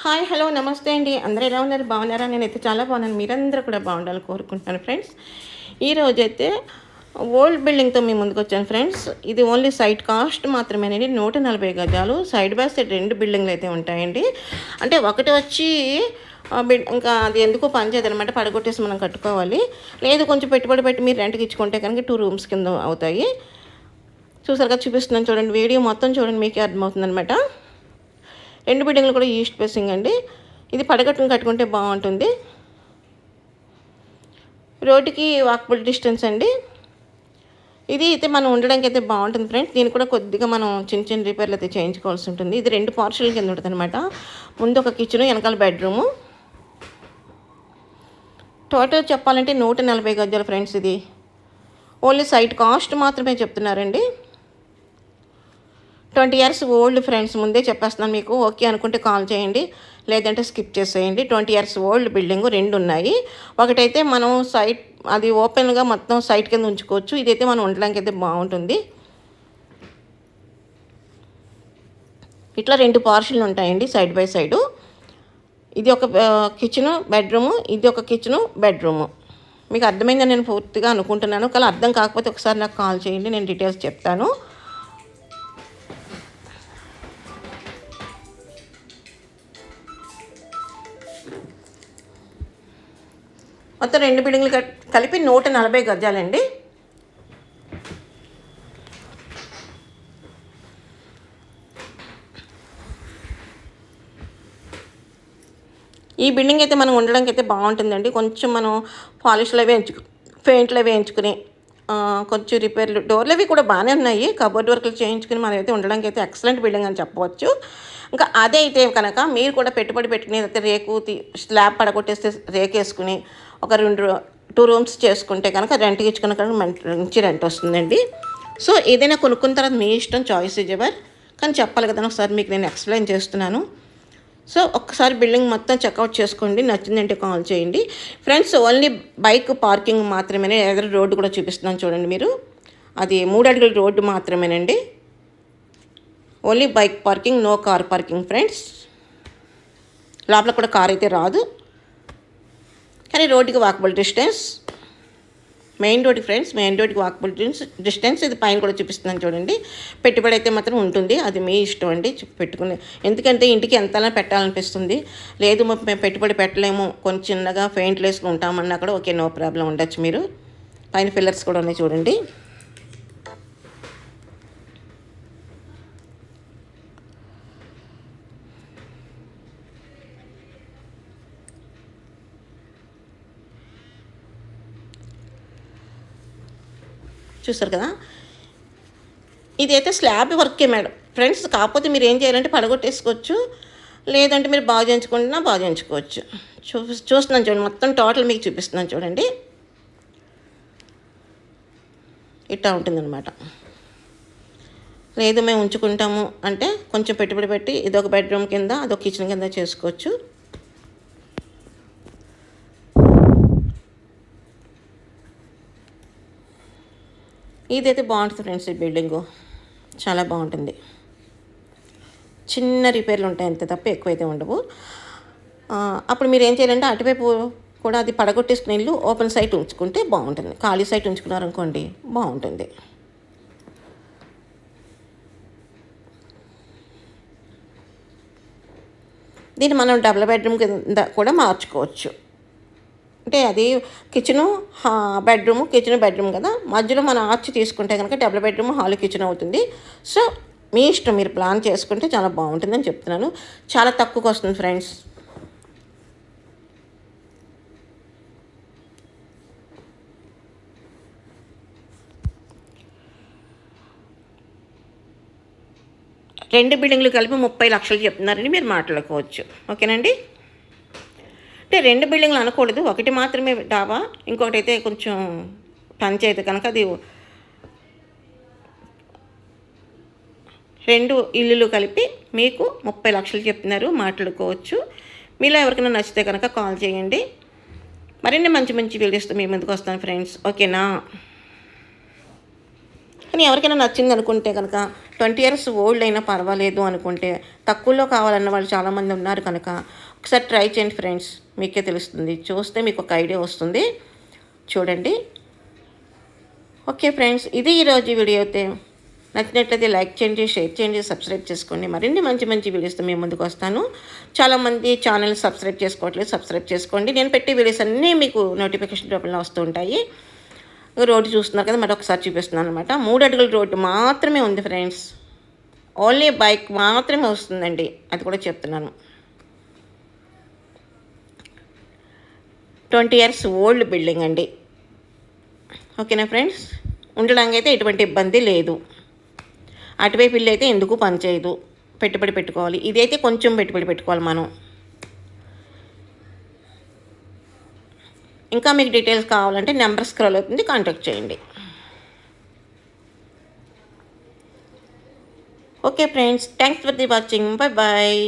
Hi hello నమస్తే అండి. అందరూ ఎలా ఉన్నారు? బాగున్నారా? నేనైతే చాలా బాగున్నాను. మీరందరూ కూడా బాగుండాలని కోరుకుంటున్నాను ఫ్రెండ్స్. ఈరోజు అయితే ఓల్డ్ బిల్డింగ్తో మేము ముందుకు వచ్చాను ఫ్రెండ్స్. ఇది ఓన్లీ సైట్ కాస్ట్ మాత్రమేనండి. నూట నలభై గజాలు. సైడ్ బై సైడ్ రెండు బిల్డింగ్లు అయితే ఉంటాయండి. అంటే ఒకటి వచ్చి ఇంకా అది ఎందుకో పనిచేయదు అనమాట పడగొట్టేసి మనం కట్టుకోవాలి. లేదు కొంచెం పెట్టుబడి పెట్టి మీరు రెంట్కి ఇచ్చుకుంటే కనుక టూ రూమ్స్ కింద అవుతాయి. చూసారుగా చూపిస్తున్నాను చూడండి. వీడియో మొత్తం చూడండి మీకే అర్థమవుతుంది అనమాట రెండు బిడ్డలు కూడా ఈస్ట్ ఫేసింగ్ అండి. ఇది పడగట్టును కట్టుకుంటే బాగుంటుంది. రోడ్డుకి వాకబుల్ డిస్టెన్స్ అండి. ఇది అయితే మనం ఉండడానికి అయితే బాగుంటుంది ఫ్రెండ్స్. దీన్ని కూడా కొద్దిగా మనం చిన్న చిన్న రిపేర్లు అయితే చేయించుకోవాల్సి ఉంటుంది. ఇది రెండు పార్షల్ కింద ఉంటుంది అనమాట ముందు ఒక కిచెన్ వెనకాల బెడ్రూము టోటల్ చెప్పాలంటే నూట నలభై గజాలు ఫ్రెండ్స్ ఇది. ఓన్లీ సైట్ కాస్ట్ మాత్రమే చెప్తున్నారండి. ట్వంటీ ఇయర్స్ ఓల్డ్ ఫ్రెండ్స్ ముందే చెప్పేస్తున్నాను మీకు. ఓకే అనుకుంటే కాల్ చేయండి. లేదంటే స్కిప్ చేసేయండి. ట్వంటీ ఇయర్స్ ఓల్డ్ బిల్డింగ్ రెండు ఉన్నాయి. ఒకటైతే మనం సైట్ అది ఓపెన్గా మొత్తం సైట్ కింద ఉంచుకోవచ్చు. ఇదైతే మనం ఉండడానికి అయితే బాగుంటుంది. ఇట్లా రెండు పార్షన్లు ఉంటాయండి సైడ్ బై సైడు. ఇది ఒక కిచెను బెడ్రూము. ఇది ఒక కిచెను బెడ్రూము. మీకు అర్థమైందని నేను పూర్తిగా అనుకుంటున్నాను. కానీ అర్థం కాకపోతే ఒకసారి నాకు కాల్ చేయండి. నేను డీటెయిల్స్ చెప్తాను. మొత్తం రెండు బిల్డింగ్లు కలిపి నూట నలభై గజాలండి. ఈ బిల్డింగ్ అయితే మనం ఉండడానికి అయితే బాగుంటుందండి. కొంచెం మనం పాలిష్లు అవి వేయించుకు పెయింట్లు అవి వేయించుకుని కొంచెం రిపేర్లు. డోర్లు అవి కూడా బాగానే ఉన్నాయి. కబోర్డ్ వర్క్లు చేయించుకుని మనం అయితే ఉండడానికి అయితే ఎక్సలెంట్ బిల్డింగ్ అని చెప్పవచ్చు. ఇంకా అదే అయితే కనుక మీరు కూడా పెట్టుబడి పెట్టుకుని అయితే రేకు స్లాబ్ పడగొట్టేస్తే రేకేసుకుని ఒక రెండు టూ రూమ్స్ చేసుకుంటే కనుక రెంట్కి ఇచ్చుకున్న కనుక మంచి రెంట్ వస్తుందండి. సో ఏదైనా కొనుక్కున్న తర్వాత మీ ఇష్టం చాయిస్ ఇవ్వర్ కానీ చెప్పాలి కదా ఒకసారి మీకు నేను ఎక్స్ప్లెయిన్ చేస్తున్నాను. సో ఒక్కసారి బిల్డింగ్ మొత్తం చెక్అవుట్ చేసుకోండి. నచ్చిందంటే కాల్ చేయండి. ఫ్రెండ్స్ ఓన్లీ బైక్ పార్కింగ్ మాత్రమేనే ఎదురు రోడ్డు కూడా చూపిస్తున్నాను చూడండి మీరు. అది మూడు అడుగుల రోడ్డు మాత్రమేనండి. Only bike parking no car parking friends. లోపల కూడా కార్ అయితే రాదు. కానీ రోడ్డుకి వాకబుల్ డిస్టెన్స్. మెయిన్ రోడ్కి ఫ్రెండ్స్ మెయిన్ రోడ్కి వాకబుల్ డిస్టెన్స్ ఇది పైన కూడా చూపిస్తున్నాను చూడండి. పెట్టుబడి అయితే మాత్రం ఉంటుంది. అది మీ ఇష్టం అండి. పెట్టుకునే. ఎందుకంటే ఇంటికి ఎంతలా పెట్టాలనిపిస్తుంది. లేదు మేము పెట్టుబడి పెట్టలేము. కొంచెం చిన్నగా పెయింట్లు వేసుకుంటామన్నా కూడా ఓకే నో ప్రాబ్లం ఉండొచ్చు మీరు. పైన ఫిల్లర్స్ కూడా ఉన్నాయి చూడండి. చూసారు కదా? ఇదైతే స్లాబ్ వర్కే మేడం. ఫ్రెండ్స్ కాకపోతే మీరు ఏం చేయాలంటే పడగొట్టేసుకోవచ్చు. లేదంటే మీరు బాగు చేయించుకుంటున్నా బాగు చేయించుకోవచ్చు. చూ చూస్తున్నాను చూడండి మొత్తం టోటల్ మీకు చూపిస్తున్నాను చూడండి. ఇట్లా ఉంటుందన్నమాట. లేదు మేము ఉంచుకుంటాము అంటే కొంచెం పెట్టుబడి పెట్టి ఇదొక బెడ్రూమ్ కింద అదొక కిచెన్ కింద చేసుకోవచ్చు. ఇదైతే బాగుంటుంది ఫ్రెండ్స్ ఈ బిల్డింగు. చాలా బాగుంటుంది. చిన్న రిపేర్లు ఉంటాయి అంతే తప్ప ఎక్కువైతే ఉండవు. అప్పుడు మీరు ఏం చేయాలంటే అటువైపు కూడా అది పడగొట్టేసుకుని ఇల్లు ఓపెన్ సైట్ ఉంచుకుంటే బాగుంటుంది. ఖాళీ సైట్ ఉంచుకున్నారనుకోండి బాగుంటుంది. దీన్ని మనం డబుల్ బెడ్రూమ్ కింద కూడా మార్చుకోవచ్చు. అంటే అది కిచెను బెడ్రూమ్ కిచెన్ బెడ్రూమ్ కదా. మధ్యలో మనం ఆర్చ్ తీసుకుంటే కనుక డబుల్ బెడ్రూమ్ హాల్ కిచెన్ అవుతుంది. సో మీ ఇష్టం మీరు ప్లాన్ చేసుకుంటే చాలా బాగుంటుందని చెప్తున్నాను. చాలా తక్కువకి వస్తుంది ఫ్రెండ్స్ రెండు బిల్డింగ్లు కలిపి ముప్పై లక్షలు చెప్తున్నారని మీరు మాట్లాడుకోవచ్చు. ఓకేనండి అంటే రెండు బిల్డింగ్లు అనకూడదు. ఒకటి మాత్రమే డాబా ఇంకొకటి అయితే కొంచెం పంచాయతీ కనుక అది రెండు ఇల్లులు కలిపి మీకు ముప్పై లక్షలు చెప్తున్నారు. మాట్లాడుకోవచ్చు. మీలో ఎవరికైనా నచ్చితే కనుక కాల్ చేయండి. మరిన్ని మంచి మంచి వీడియోస్తో మీ ముందుకు వస్తాను ఫ్రెండ్స్. ఓకేనా? కానీ ఎవరికైనా నచ్చింది అనుకుంటే కనుక ట్వంటీ ఇయర్స్ ఓల్డ్ అయినా పర్వాలేదు అనుకుంటే. తక్కువలో కావాలన్న వాళ్ళు చాలామంది ఉన్నారు కనుక. ఒకసారి ట్రై చేయండి ఫ్రెండ్స్. మీకే తెలుస్తుంది. చూస్తే మీకు ఒక ఐడియా వస్తుంది. చూడండి. ఓకే ఫ్రెండ్స్ ఇది ఈరోజు వీడియో అయితే. నచ్చినట్లయితే లైక్ చేయండి షేర్ చేయండి సబ్స్క్రైబ్ చేసుకోండి. మరిన్ని మంచి మంచి వీడియోస్తో మేము ముందుకు వస్తాను. చాలామంది ఛానల్ సబ్స్క్రైబ్ చేసుకోవట్లేదు సబ్స్క్రైబ్ చేసుకోండి. నేను పెట్టే వీడియోస్ అన్నీ మీకు నోటిఫికేషన్ రూపంలో వస్తూ ఉంటాయి. రోడ్డు చూస్తున్నారు కదా మరి ఒకసారి చూపిస్తున్నాను అనమాట మూడు అడుగుల రోడ్డు మాత్రమే ఉంది ఫ్రెండ్స్. ఓన్లీ బైక్ మాత్రమే వస్తుందండి. అది కూడా చెప్తున్నాను. ట్వంటీ ఇయర్స్ ఓల్డ్ బిల్డింగ్ అండి. ఓకేనా ఫ్రెండ్స్? ఉండడానికి అయితే ఎటువంటి ఇబ్బంది లేదు. అటువైపు ఇల్లు అయితే ఎందుకు పనిచేయదు? పెట్టుబడి పెట్టుకోవాలి. ఇదైతే కొంచెం పెట్టుబడి పెట్టుకోవాలి మనం. ఇంకా మీకు డీటెయిల్స్ కావాలంటే నెంబర్ స్క్రోల్ అవుతుంది కాంటాక్ట్ చేయండి. Okay friends thanks for the watching. Bye bye